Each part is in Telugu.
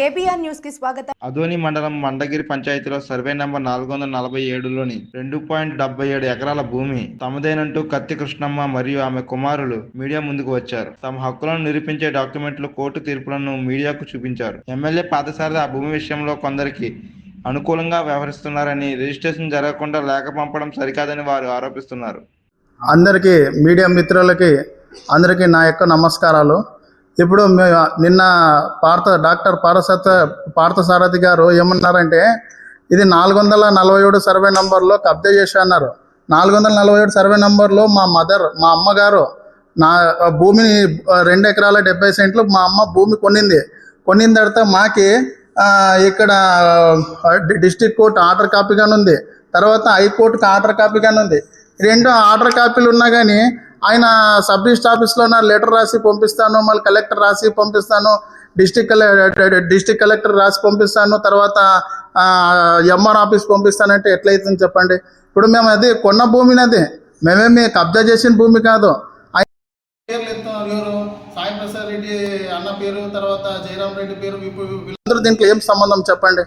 కేబీఆర్ న్యూస్కి స్వాగతం. అదోని మండలం మండగిరి పంచాయతీలో సర్వే నంబర్ నాలుగు వందల నలభై ఏడులోని రెండు పాయింట్ డెబ్బై ఏడు ఎకరాల భూమి తమదేనంటూ కత్తి కృష్ణమ్మ మరియు ఆమె కుమారులు మీడియా ముందుకు వచ్చారు. తమ హక్కులను నిరూపించే డాక్యుమెంట్లు కోర్టు తీర్పులను మీడియాకు చూపించారు. ఎమ్మెల్యే పాదసారథి ఆ భూమి విషయంలో కొందరికి అనుకూలంగా వ్యవహరిస్తున్నారని రిజిస్ట్రేషన్ జరగకుండా లేఖ పంపడం సరికాదని వారు ఆరోపిస్తున్నారు. అందరికీ మీడియా మిత్రులకి అందరికీ నా యొక్క నమస్కారాలు. ఇప్పుడు నిన్న పార్థ డాక్టర్ పారసత పార్థసారథి గారు ఏమన్నారంటే ఇది నాలుగు వందల నలభై ఏడు సర్వే నంబర్లో కబ్జా చేసి అన్నారు. నాలుగు వందల నలభై ఏడు సర్వే నంబర్లో మా మదర్ మా అమ్మగారు నా భూమిని రెండు ఎకరాల డెబ్బై సెంట్లు మా అమ్మ భూమి కొనింది కొనిన తర్వాత మాకి ఇక్కడ డిస్టిక్ కోర్టు ఆర్డర్ కాపీగానే ఉంది తర్వాత హైకోర్టుకి ఆర్డర్ కాపీగానే ఉంది రెండు ఆర్డర్ కాపీలు ఉన్నా కానీ ఆయన సబ్ రిజిస్టర్ ఆఫీస్లో నా లెటర్ రాసి పంపిస్తాను మళ్ళీ కలెక్టర్ రాసి పంపిస్తాను డిస్టిక్ డిస్టిక్ కలెక్టర్ రాసి పంపిస్తాను తర్వాత ఎంఆర్ ఆఫీస్ పంపిస్తానంటే ఎట్లయితుంది చెప్పండి? ఇప్పుడు మేము అది కొన్న భూమిని అది మేమేమి కబ్జా చేసిన భూమి కాదు. పేర్లు సాయి ప్రసాద్ రెడ్డి అన్న పేరు తర్వాత జయరామ్ రెడ్డి పేరు వీళ్ళందరూ దీంట్లో ఏం సంబంధం చెప్పండి?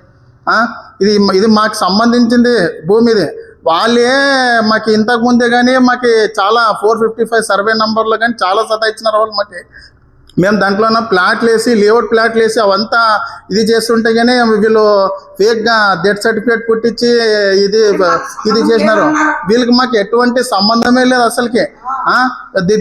ఇది ఇది మాకు సంబంధించింది భూమి ఇది వాళ్ళే మాకు ఇంతకు ముందే కానీ మాకు చాలా ఫోర్ ఫిఫ్టీ ఫైవ్ సర్వే నంబర్లో కానీ చాలా సతాయించినారు వాళ్ళు మాకు. మేము దాంట్లోన ప్లాట్లు వేసి లేఅవుట్ ప్లాట్లు వేసి అవంతా ఇది చేస్తుంటే కానీ వీళ్ళు ఫేక్గా డెత్ సర్టిఫికేట్ పుట్టించి ఇది ఇది చేసినారు. వీళ్ళకి మాకు ఎటువంటి సంబంధమే లేదు అసలుకి.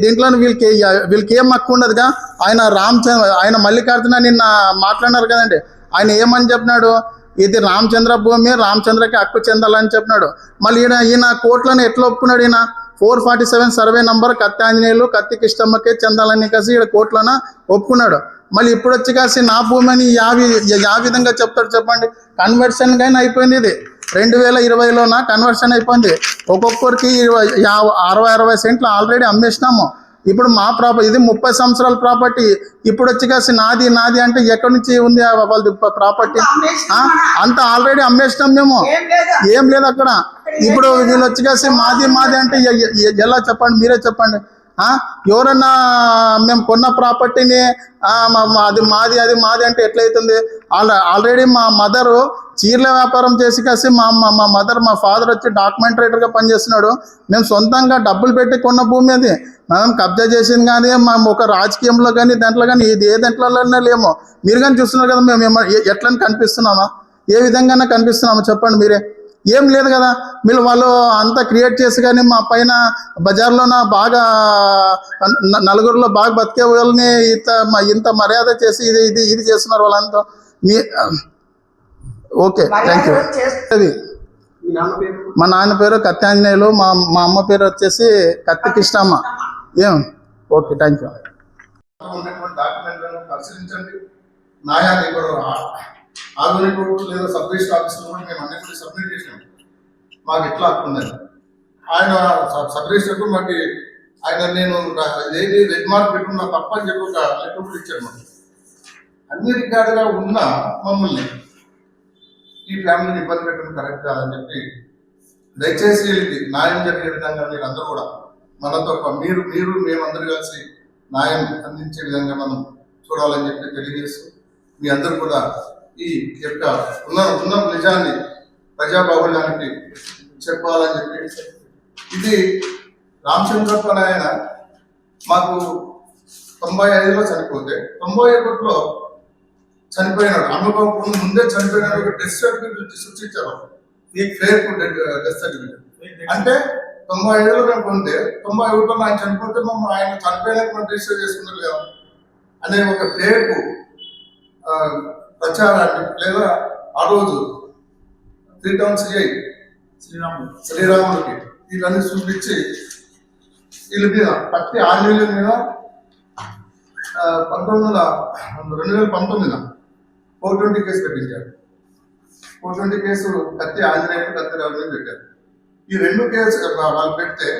దీంట్లో వీళ్ళకి వీళ్ళకి ఏం హక్కు ఉండదుగా? ఆయన రామచంద్ర ఆయన మల్లికార్జున నిన్న మాట్లాడినారు కదండి. ఆయన ఏమని చెప్పినాడు? ఇది రామచంద్ర భూమి రామచంద్రకి హక్కు చెందాలని చెప్పినాడు. మళ్ళీ ఈయన ఈయన కోట్లను ఎట్లా ఒప్పుకున్నాడు ఈయన? Four forty seven survey number Katti Anjaneyulu Katti కిష్టమ్మకే చెందాలని కాసి ఈడ కోట్లన ఒప్పుకున్నాడు. మళ్ళీ ఇప్పుడు వచ్చి కాసి నా భూమి అని యా వి- యా విధంగా చెప్తాడు చెప్పండి. కన్వర్షన్ కానీ అయిపోయింది ఇది. రెండు వేల ఇరవైలోన కన్వర్షన్ అయిపోయింది. ఒక్కొక్కరికి ఇరవై అరవై అరవై సెంట్లు ఆల్రెడీ అమ్మేసినాము. ఇప్పుడు మా ప్రాపర్టీ ఇది ముప్పై సంవత్సరాల ప్రాపర్టీ. ఇప్పుడు వచ్చి కాసి నాది నాది అంటే ఎక్కడి నుంచి ఉంది వాళ్ళది ప్రాపర్టీ? అంత ఆల్రెడీ అమ్మేసినాం మేము. ఏం లేదు? అక్కడ. ఇప్పుడు వీళ్ళు వచ్చి కాసి మాది మాది అంటే ఎలా చెప్పండి? మీరే చెప్పండి? ఎవరన్నా మేము కొన్న ప్రాపర్టీని అది మాది అది మాది అంటే ఎట్లయితుంది? ఆల్రెడీ మా మదరు చీరల వ్యాపారం చేసి కాసి మా మా మదర్ మా ఫాదర్ వచ్చి డాక్యుమెంట్ రైటర్గా పనిచేస్తున్నాడు. మేము సొంతంగా డబ్బులు పెట్టి కొన్న భూమి అది. మనం కబ్జా చేసింది కానీ మేము ఒక రాజకీయంలో కానీ దాంట్లో కానీ ఇది ఏ దాంట్లోనే లేము. మీరు కానీ చూస్తున్నారు కదా మేము ఎట్లని కనిపిస్తున్నామా? ఏ విధంగానే కనిపిస్తున్నామా? చెప్పండి మీరే. ఏం లేదు కదా. మీరు వాళ్ళు అంతా క్రియేట్ చేసి కానీ మా పైన బజార్లోన బాగా నలుగురిలో బాగా బతికే వాళ్ళని ఇంత మ- ఇంత మర్యాద చేసి ఇది ఇది ఇది చేస్తున్నారు వాళ్ళంతా. మీ ఓకే థ్యాంక్ యూ అది. మా నాన్న పేరు? కత్తి ఆంజనేయులు మా మా అమ్మ పేరు వచ్చేసి కత్తి కృష్ణమ్మ. ఏం? ఓకే థ్యాంక్ యూ ఉన్నటువంటి డాక్యుమెంట్లను పరిశీలించండి. ఇప్పుడు ఆధునిక కోర్టు లేదా సబ్ రిజిస్టర్ ఆఫీసులో కూడా మేము అన్ని కూడా సబ్మిట్ చేసినాం మాకు ఎట్లా హక్కు ఆయన సబ్- రిజిస్టర్కు మాకు ఆయన నేను ఏది రెడ్ మార్క్ పెట్టుకున్నా తప్ప అని చెప్పి ఒక లెటర్ కూడా ఇచ్చాడు మాకు. అన్ని రికార్డుగా ఉన్న మమ్మల్ని ఈ ఫ్యామిలీని ఇబ్బంది పెట్టడం కరెక్ట్ కాదని చెప్పి దయచేసి వీళ్ళకి న్యాయం జరిగే విధంగా మీరు అందరూ కూడా మనతో మీరు మీరు మేమందరూ కలిసి న్యాయం అందించే విధంగా మనం చూడాలని చెప్పి తెలియజేస్తూ మీ అందరూ కూడా ఈ యొక్క ఉన్న ఉన్న నిజాన్ని ప్రజాబాహుళ్యానికి చెప్పాలని చెప్పి ఇది రామచంద్రప్ప నాయన మాకు తొంభై ఐదులో చనిపోతే తొంభై ఒకటిలో చనిపోయినాడు అమ్మబాబు ముందే చనిపోయినాడు ఒక డెత్ సర్టిఫికెట్ సృష్టించారు ఈ ఫేక్ డెత్ సర్టిఫికెట్ అంటే తొంభై ఐదులో మేము ఉంటే తొంభై ఒకటిలో ఆయన చనిపోతే మేము ఆయన చనిపోయినాక మనం రిజిస్టర్ చేసుకున్నారు కదా అనే ఒక ఫేక్ ప్రచారాన్ని లేదా ఆ రోజు త్రీ టౌన్ సిఐ శ్రీరాముడు. శ్రీరాముడికి ఇవన్నీ చూపించి వీళ్ళ మీద పత్తి ఆంజనేయుల మీద పంతొమ్మిది వందల రెండు వేల పంతొమ్మిదిన ఫోర్ ట్వంటీ కేసు పెట్టించారు. Four twenty case Katti Anjaneyulu Katti మీద పెట్టారు. ఈ రెండు కేసు వాళ్ళు పెడితే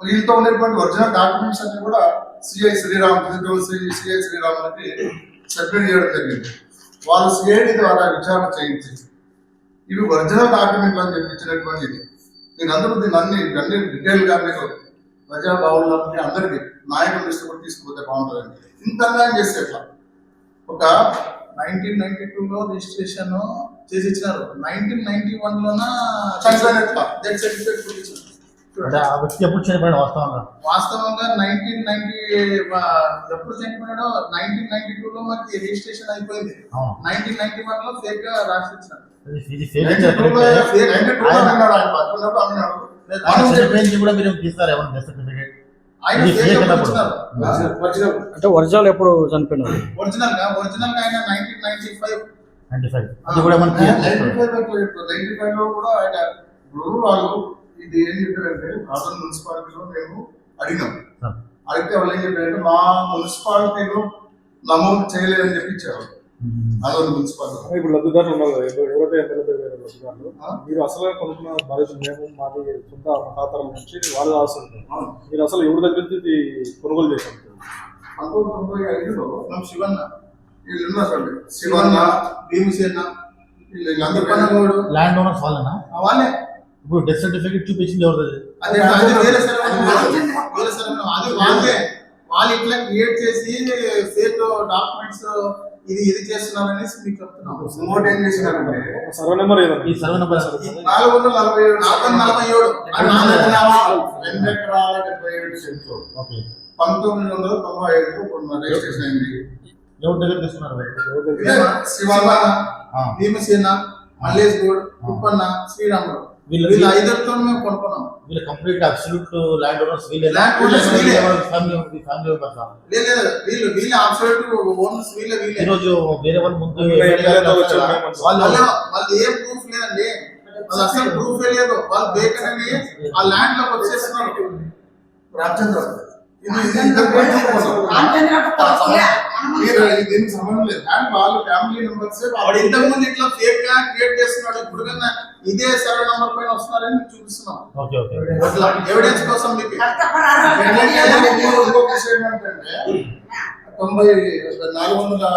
వీళ్ళతో ఉన్నటువంటి ఒరిజినల్ డాక్యుమెంట్స్ అన్ని కూడా సిఐ శ్రీరామ్ సిఐ శ్రీరాములకి సబ్మిట్ చేయడం జరిగింది. వాళ్ళు సిఐడి ద్వారా విచారణ చేయించి ఇవి ఒరిజినల్ డాక్యుమెంట్లు అని చెప్పించినటువంటి ఇది మీరందరూ దీన్ని అన్ని అన్ని డీటెయిల్గా మీరు ప్రజాబాహుల్యానికి అందరికీ నాయకుల దృష్టి కూడా తీసుకుపోతే బాగుంటుందండి. ఇంత అన్యాయం చేస్తే ఎట్లా? ఒక నైన్టీన్ నైన్టీ టూలో రిజిస్ట్రేషన్ చేసి ఇచ్చినారు. నైన్టీన్ నైన్టీ వన్ లోన చనిపోయినట్టు. డెత్ సర్టిఫికేట్ అంటే ఆ వ్యక్తి ఎప్పుడు చనిపోయాడు వాస్తవంగా? వాస్తవంగా నైన్టీన్ నైన్టీ ఎప్పుడు చనిపోయాడో నైన్టీన్ నైన్టీ టూ లో మాకు రిజిస్ట్రేషన్ అయిపోయింది. నైన్టీన్ నైన్టీ వన్లో ఫేక్గా రాసి ఇచ్చినారు ఇది- ఇది fake నైన్టీ అయితే టూలో కరెక్టే. నైన్టీ టూలో అన్నాడు ఆయన పట్టుకున్నప్పుడు అన్నాడు. ఆయన చనిపోయింది కూడా మీరు తీస్తారు ఏమన్నా డెత్ సర్టిఫికేట్ ఆయన ఇది ఫేక్ fake గా అన్నప్పుడు. ఇచ్చినారు? వచ్చినప్పుడు అంటే ఒరిజినల్ ఎప్పుడు చనిపోయినారు? ఒరిజినల్గా ఒరిజినల్గా ఆయన nineteen ninety five ninety five అది కూడా clear నైన్టీ. ఫైవ్ నైన్టీ ఫైవ్లో కూడా ఆయన ఇప్పుడు వాళ్ళు ఇది ఏం చెప్పారంటే రాజన్ మున్సిపాలిటీలో మేము అడిగినాం ఆ. అడిగితే వాళ్ళు ఏం చెప్పారంటే మా మున్సిపాలిటీలో నమోదు చేయలేదని చెప్పి ఇచ్చారు. అదొక మున్సిపాలిటీ ఇప్పుడు లబ్ధిదారులు ఉన్నారు ఎవరైతే లబ్ధిదారులు? మీరు అసలు కొనుక్కున్న బాధ్యత మేము మాది సొంత తాతరం నుంచి వాళ్ళు అవును. మీరు అసలు ఎవరి దగ్గర నుంచి కొనుగోలు చేశారు పంతొమ్మిది తొంభై ఐదులో మనం శివన్న వీళ్ళు ఉన్నారు శివన్న భీమసేన వీళ్ళందరూ తిప్పనగౌడు ల్యాండ్ ఓనర్స్ వాళ్ళనా వాళ్ళే ఇప్పుడు డెత్ సర్టిఫికేట్ చూపించింది ఎవరిది? అది అది వేరే సెలవు వేరే సెలవు అది వాళ్ళే. వాళ్ళు. ఇట్లా క్రియేట్ చేసి ఫేక్ డాక్యుమెంట్స్ ఇది ఇది చేస్తున్నారనేసి మీకు చెప్తున్నాం. ఇంకోటి ఏం చేసినారంటే సర్వే నెంబర్ ఈ సర్వే నెంబర్ నాలుగు వందల నలభై ఏడు నాలుగు వందల నలభై ఏడు. ఆ నాలుగు వందల నలభై రెండు ఎకరాల డెబ్బై ఏడు సెంట్లు. ఓకే. పంతొమ్మిది వందల తొంభై రిజిస్ట్రేషన్ అయింది. ఎవరి దగ్గర తీసుకున్నారు? ఎవరి. భీమసేన మల్లేష్ గౌడ్ తిప్పన్న శ్రీరాములు వీళ్ళ వీళ్ళ ఐదుతో మేము కొనుక్కున్నాం. వీళ్ళ కంప్లీట్ అబ్సల్యూట్ ల్యాండ్ ఓనర్స్ వీళ్ళే. వీళ్ళే. ఫ్యామిలీ ఫ్యామిలీ మెంబర్స్ లేదు లేదు, వీళ్ళు వీళ్ళు అబ్సల్యూట్ ఓనర్స్ వీళ్ళే వేరే వాళ్ళు ముందు. వాళ్ళు ఏం ప్రూఫ్ లేదండి. వాళ్ళు అసలు ప్రూఫ్ లేదు. వాళ్ళు బేకర్ ఆ ల్యాండ్లోకి వచ్చేస్తున్నారు. రామచంద్ర ఇది ఇది. మీరు దీనికి సంబంధం లేదు. కానీ వాళ్ళ ఫ్యామిలీ మెంబర్స్ వాడు ఇంతకు ముందు ఇట్లా ఫేక్గా క్రియేట్ చేస్తున్నాడు ఇప్పుడు కన్నా ఇదే సర్వే నంబర్ పైన వస్తున్నారని మీకు చూపిస్తున్నాం. Okay okay. అట్లా ఎవిడెన్స్ కోసం మీకు. ఇంకొక విషయం ఏంటంటే తొంభై నాలుగు వందల